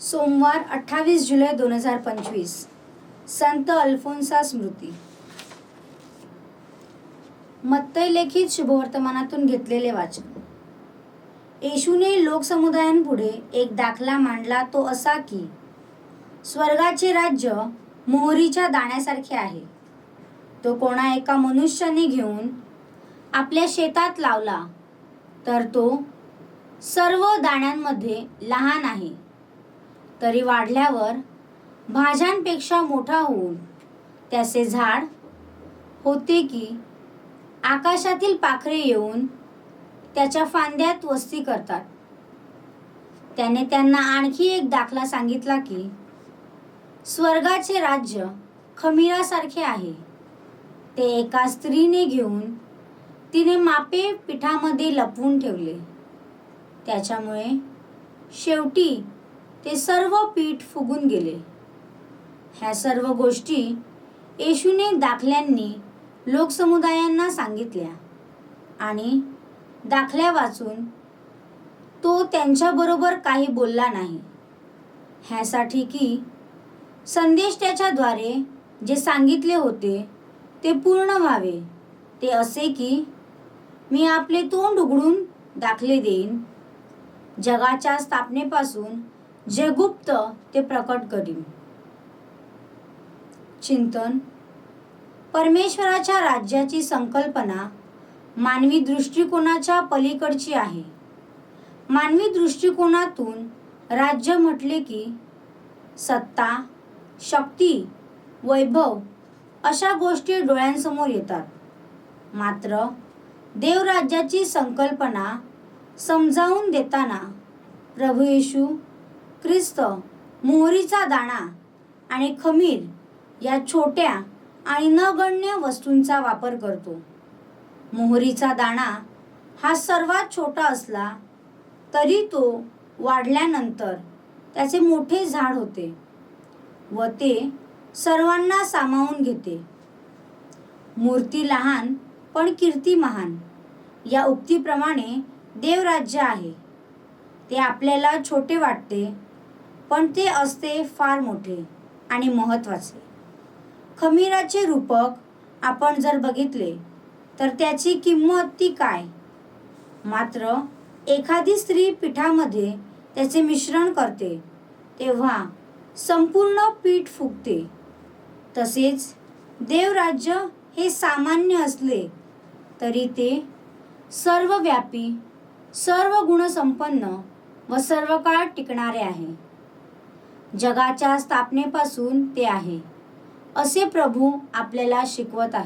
सोमवार अठ्ठावीस जुलै दोन हजार पंचवीस. संत अल्फोन्सा स्मृती. मत्तय लेखित शुभवर्तमानातून घेतलेले वाचन. येशूने लोकसमुदायांपुढे एक दाखला मांडला तो असा की स्वर्गाचे राज्य मोहरीच्या दाण्यासारखे आहे. तो कोणा एका मनुष्याने घेऊन आपल्या शेतात लावला तर तो सर्व दाण्यांमध्ये लहान आहे. तरी वाढल्यावर भाज्यांपेक्षा मोठा होऊन त्याचे झाड होते की आकाशातील पाखरे येऊन त्याच्या फांद्यात वस्ती करतात. त्याने त्यांना आणखी एक दाखला सांगितला की स्वर्गाचे राज्य खमीरासारखे आहे. ते एका स्त्रीने घेऊन तिने मापे पिठामध्ये लपवून ठेवले. त्याच्यामुळे शेवटी ते सर्व पीठ फुगून गेले. ह्या सर्व गोष्टी येशूने दाखल्यांनी लोकसमुदायांना सांगितल्या आणि दाखल्या वाचून तो त्यांच्याबरोबर काही बोलला नाही. ह्यासाठी की संदेश त्याच्याद्वारे जे सांगितले होते ते पूर्ण व्हावे. ते असे की मी आपले तोंड उघडून दाखले देईन. जगाच्या स्थापनेपासून जे गुप्त ते प्रकट करीन. चिंतन. परमेश्वराच्या राज्याची संकल्पना मानवी दृष्टिकोनाच्या पलीकडची आहे. मानवी दृष्टिकोनातून राज्य म्हटले की सत्ता शक्ती वैभव अशा गोष्टी डोळ्यांसमोर येतात. मात्र देवराज्याची संकल्पना समजावून देताना प्रभू येशू ख्रिस्त मोहरीचा दाणा आणि खमीर या छोट्या आणि नगण्य वस्तूंचा वापर करतो. मोहरीचा दाणा हा सर्वात छोटा असला तरी तो वाढल्यानंतर त्याचे मोठे झाड होते व ते सर्वांना सामावून घेते. मूर्ती लहान पण कीर्ती महान या उक्तीप्रमाणे देवराज्य आहे. ते आपल्याला छोटे वाटते पण ते असते फार मोठे आणि महत्त्वाचे खमीराचे रूपक आपण जर बघितले तर त्याची किंमत ती काय? मात्र एखादी स्त्री पिठामध्ये त्याचे मिश्रण करते तेव्हा संपूर्ण पीठ फुगते. तसेच देवराज्य हे सामान्य असले तरी ते सर्वव्यापी सर्व गुणसंपन्न व सर्व काळ टिकणारे आहे. जगाच्या स्थापनेपासून ते आहे. असे प्रभू आपल्याला शिकवत आहे